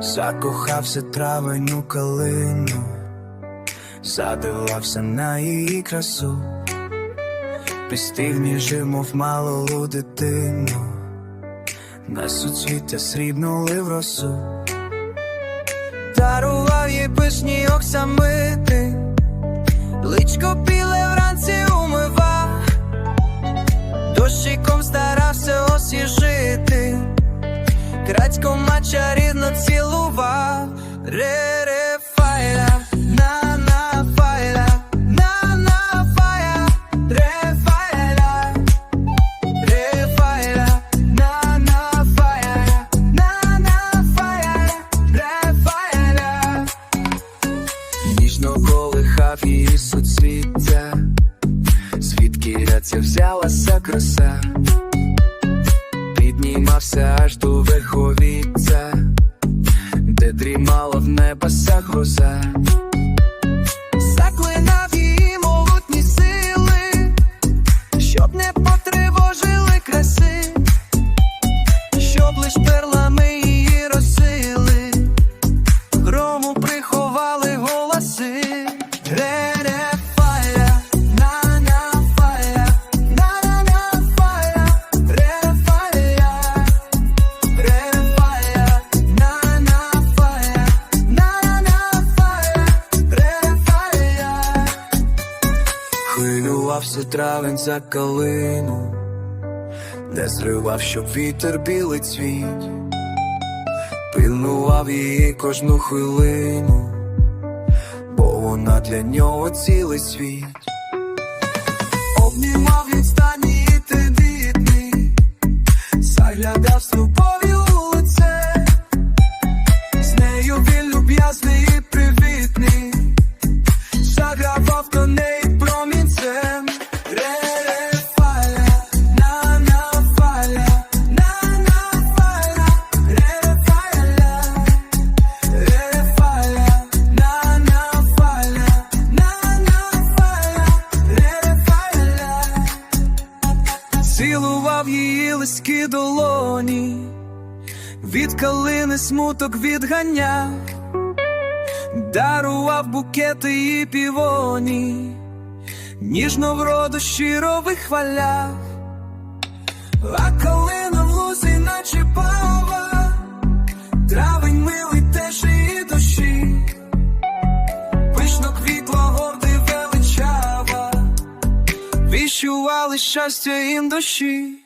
Закохався травень у калину, задивався на її красу, Пістив ніжив, мов малу дитину, на суцвіття срібнули в росу, дарував їй пишні оксамити, личко біле вранці умива, дощиком старався освіжити. Крадько мача рідно цілував Ре-ре файла, на-на файла, на-на файла, ре файла, ре файла, на-на файла, на-на файла, ре файла. Ніжно колихав її суцвіття, звідки ряця взялася краса? Піднімався аж до дрімала в небесах гроза. Хвилювався травень за калину, не зривав, щоб вітер білий цвіт, пильнував її кожну хвилину бо вона для нього цілий світ. Обнімав відстані і тендітний, заглядав з Цілував її лиські долоні, від калини смуток відганяв, дарував букети і півоні, ніжно вроду щиро вихваляв, а калина віщували щастя їм душі.